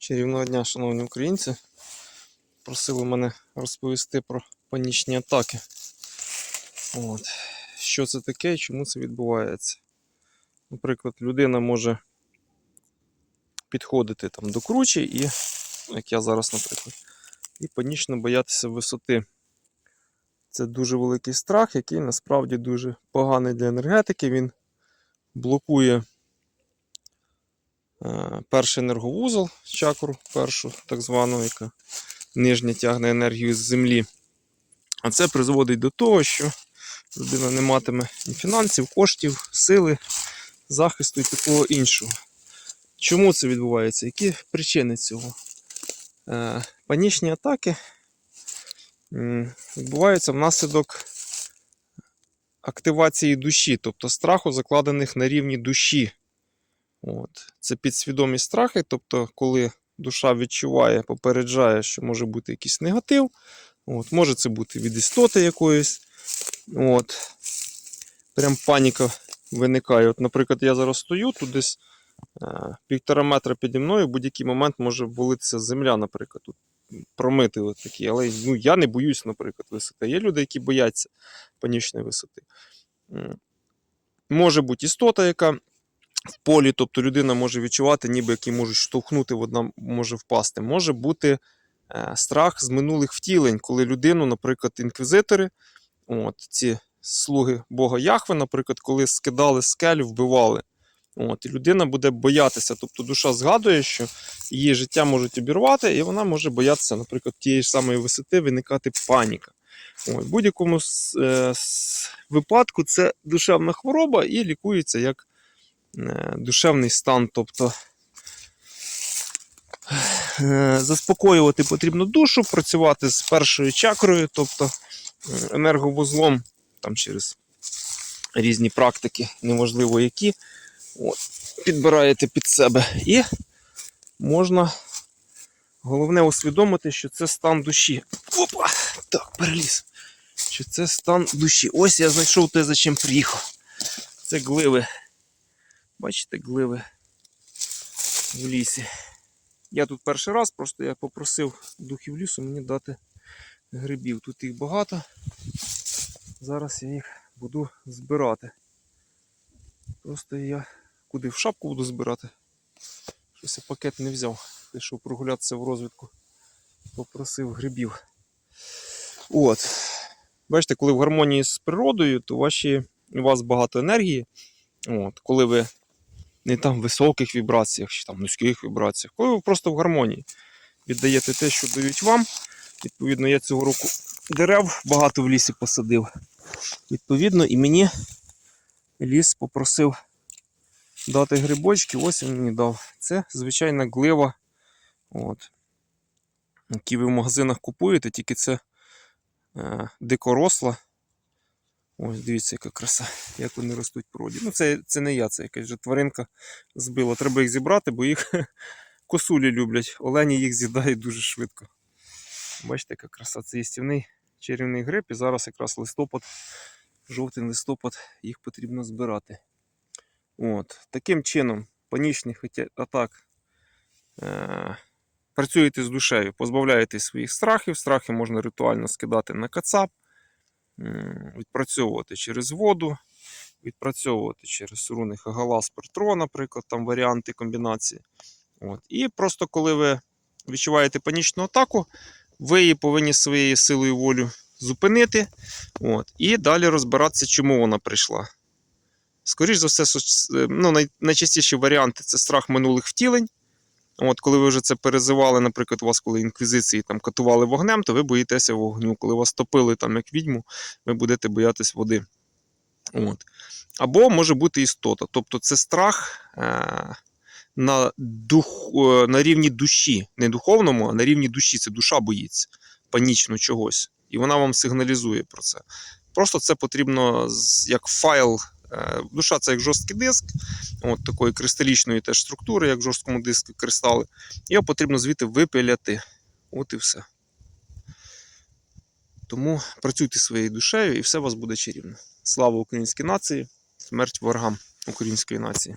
Чарівного дня, шановні українці. Просили мене розповісти про панічні атаки. От. Що це таке і чому це відбувається? Наприклад, людина може підходити там до кручі і, як я зараз, наприклад, і панічно боятися висоти. Це дуже великий страх, який насправді дуже поганий для енергетики. Він блокує перший енерговузол, чакру, першу, так звану, яка нижня тягне енергію з землі. А це призводить до того, що людина не матиме ні фінансів, коштів, сили, захисту і такого іншого. Чому це відбувається? Які причини цього? Е, панічні атаки відбуваються внаслідок активації душі, тобто страху, закладених на рівні душі. От. Це підсвідомі страхи, тобто, коли душа відчуває, попереджає, що може бути якийсь негатив. От. Може це бути від істоти якоїсь. От. Прям паніка виникає. От, наприклад, я зараз стою, тут десь е, півтора метра піді мною, в будь-який момент може волитися земля, наприклад. Тут промити от такі. Але ну, я не боюсь, наприклад, висоти. Є люди, які бояться панічної висоти. Може бути істота, яка в полі, тобто людина може відчувати, ніби які можуть штовхнути, вона може впасти. Може бути е, страх з минулих втілень, коли людину, наприклад, інквізитори, от, ці слуги Бога Яхве, наприклад, коли скидали скелю, вбивали. От, і людина буде боятися, тобто душа згадує, що її життя можуть обірвати, і вона може боятися, наприклад, тієї ж самої висоти виникати паніка. В будь-якому е, випадку це душевна хвороба і лікується як душевний стан. Тобто е, заспокоювати потрібно душу, працювати з першою чакрою, тобто е, енерговузлом там через різні практики, неважливо які. От, підбираєте під себе. І можна головне усвідомити, що це стан душі. Опа! Так, переліз. Що це стан душі. Ось я знайшов те, за чим приїхав. Це гливи. Бачите, гливи в лісі. Я тут перший раз, просто я попросив духів лісу мені дати грибів. Тут їх багато. Зараз я їх буду збирати. Просто я куди в шапку буду збирати. Щось я пакет не взяв. Пішов прогулятися в розвідку. Попросив грибів. От. Бачите, коли в гармонії з природою, то ваші, у вас багато енергії. От. Коли ви не там високих вібраціях чи там низьких вібраціях, коли ви просто в гармонії віддаєте те, що дають вам. Відповідно, я цього року дерев багато в лісі посадив. Відповідно, і мені ліс попросив дати грибочки, ось він мені дав. Це звичайна глива, от, які ви в магазинах купуєте, тільки це е, дикоросла. Ось дивіться, яка краса, як вони ростуть в природі. Ну, це, це не я, це якась же тваринка збила. Треба їх зібрати, бо їх косулі люблять. Олені їх з'їдають дуже швидко. Бачите, яка краса. Це їстівний чарівний гриб, і зараз якраз листопад, жовтий листопад, їх потрібно збирати. От. Таким чином, панічних атак е- працюєте з душею, позбавляєтесь своїх страхів. Страхи можна ритуально скидати на кацап, відпрацьовувати через воду, відпрацьовувати через руни Хагалас Пертро, наприклад, там варіанти комбінації. От. І просто коли ви відчуваєте панічну атаку, ви її повинні своєю силою волю зупинити. От, і далі розбиратися, чому вона прийшла. Скоріше за все, ну, найчастіші варіанти це страх минулих втілень. От, коли ви вже це перезивали, наприклад, вас, коли інквізиції там катували вогнем, то ви боїтеся вогню. Коли вас топили там як відьму, ви будете боятись води. От. Або може бути істота. Тобто це страх е- на, дух, е, на рівні душі, не духовному, а на рівні душі. Це душа боїться панічно чогось. І вона вам сигналізує про це. Просто це потрібно як файл. Е, Душа це як жорсткий диск, от такої кристалічної теж структури, як в жорсткому диску кристали. Його потрібно звідти випиляти. От і все. Тому працюйте своєю душею і все у вас буде чарівно. Слава українській нації, смерть ворогам української нації.